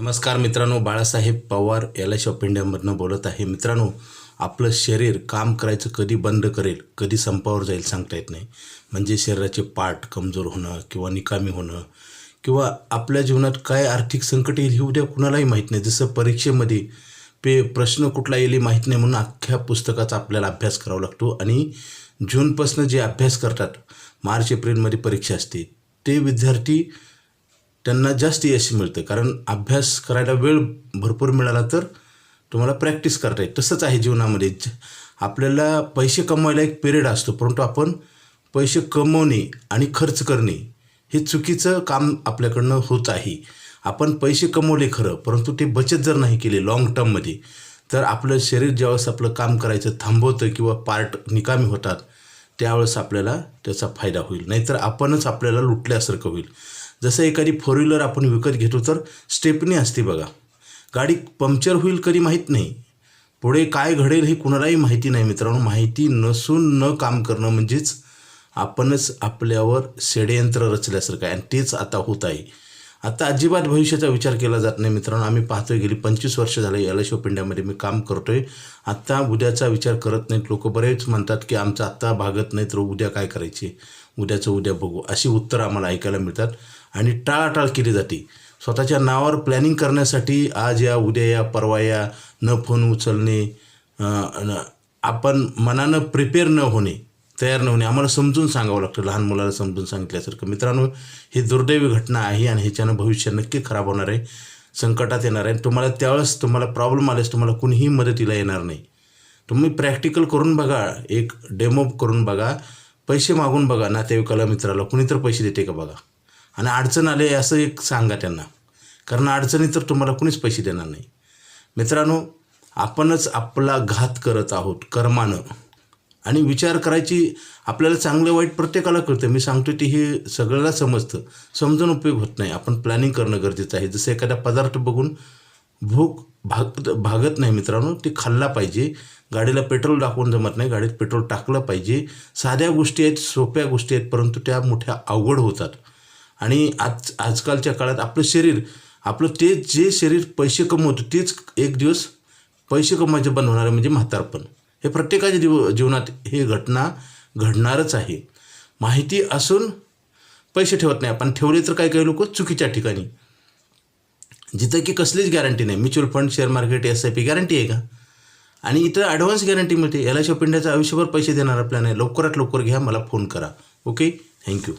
नमस्कार मित्रांनो Balasaheb Pawar L S of इंडियामधनं बोलत आहे. मित्रांनो आपलं शरीर काम करायचं कधी बंद करेल कधी संपावर जाईल सांगता येत नाही. म्हणजे शरीराचे पाठ कमजोर होणं किंवा निकामी होणं किंवा आपल्या जीवनात काय आर्थिक संकट येईल हे उद्या कुणालाही माहीत नाही. जसं परीक्षेमध्ये पे प्रश्न कुठला येईल माहीत नाही म्हणून अख्ख्या पुस्तकाचा आपल्याला अभ्यास करावा लागतो. आणि जूनपासून जे अभ्यास करतात मार्च एप्रिलमध्ये परीक्षा असते ते विद्यार्थी त्यांना जास्त यश मिळतं कारण अभ्यास करायला वेळ भरपूर मिळाला तर तुम्हाला प्रॅक्टिस करता येईल. तसंच आहे जीवनामध्ये. ज- आपल्याला पैसे कमवायला एक पिरियड असतो. परंतु आपण पैसे कमवणे आणि खर्च करणे हे चुकीचं काम आपल्याकडनं होत आहे. आपण पैसे कमवले खरं परंतु ते बचत जर नाही केली लाँग टर्ममध्ये तर आपलं शरीर ज्यावेळेस आपलं काम करायचं थांबवतं किंवा पार्ट निकामी होतात त्यावेळेस आपल्याला त्याचा फायदा होईल. नाहीतर आपणच आपल्याला लुटल्यासारखं होईल. जसं एखादी फोर व्हीलर आपण विकत घेतो तर स्टेपनी असते बघा. गाडी पंक्चर होईल कधी माहीत नाही. पुढे काय घडेल हे कुणालाही माहिती नाही मित्रांनो. माहिती नसून न काम करणं म्हणजेच आपणच आपल्यावर षडयंत्र रचल्यासारखं आहे. आणि तेच आता होत आहे. आता अजिबात भविष्याचा विचार केला जात नाही मित्रांनो. आम्ही पाहतोय गेली पंचवीस वर्ष झाले एल एस पिंड्यामध्ये मी काम करतोय. आत्ता उद्याचा विचार करत नाहीत लोक. बरेच म्हणतात की आमचं आत्ता भागत नाही तर उद्या काय करायचे? उद्याचं उद्या बघू. अशी उत्तरं आम्हाला ऐकायला मिळतात. आणि टाळाटाळ केली जाते. स्वतःच्या नावावर प्लॅनिंग करण्यासाठी आज या उद्या या परवा या न फोन उचलणे न- आपण मनानं प्रिपेअर न होणे तयार न होणे आम्हाला समजून सांगावं लागतं. लहान मुलाला समजून सांगितल्यासारखं. मित्रांनो ही दुर्दैवी घटना आहे आणि ह्याच्यानं भविष्य नक्की खराब होणार आहे. संकटात येणार आहे. तुम्हाला त्यावेळेस तुम्हाला प्रॉब्लेम आल्यास तुम्हाला कुणीही मदतीला येणार नाही. तुम्ही प्रॅक्टिकल करून बघा. एक डेमो करून बघा. पैसे मागून बघा. नातेवाईकाला मित्राला कुणी तर पैसे देते का बघा. आणि अडचण आले असं एक सांगा त्यांना. कारण अडचणी तर तुम्हाला कुणीच पैसे देणार नाही. मित्रांनो आपणच आपला घात करत आहोत कर्मानं. आणि विचार करायची आपल्याला चांगलं वाईट प्रत्येकाला कळतं. मी सांगतो ते हे सगळ्याला समजतं. समजून उपयोग होत नाही. आपण प्लॅनिंग करणं गरजेचं आहे. जसं एखादा पदार्थ बघून भूक भाग भागत नाही मित्रांनो ते खाल्ला पाहिजे. गाडीला पेट्रोल दाखवून जमत नाही. गाडीत पेट्रोल टाकलं पाहिजे. साध्या गोष्टी आहेत सोप्या गोष्टी आहेत परंतु त्या मोठ्या अवघड होतात. आणि आज आजकालच्या काळात आपलं शरीर आपलं ते जे शरीर पैसे कमवतं तेच एक दिवस पैसे कमवायचे बंद होणार म्हणजे म्हातारपण. हे प्रत्येकाच्या जीव जीवनात हे घटना घडणारच आहे. माहिती असून पैसे ठेवत नाही आपण. ठेवले तर काही काही लोक चुकीच्या ठिकाणी. जिथं की कसलीच गॅरंटी नाही. Mutual fund share market S I P guarantee आहे का? आणि इथं ॲडव्हान्स गॅरंटी मिळते. एल आय ऑफ इंडियाचा आयुष्यभर पैसे देणारा प्लॅन आहे लवकरात लवकर घ्या मला फोन करा. Okay thank you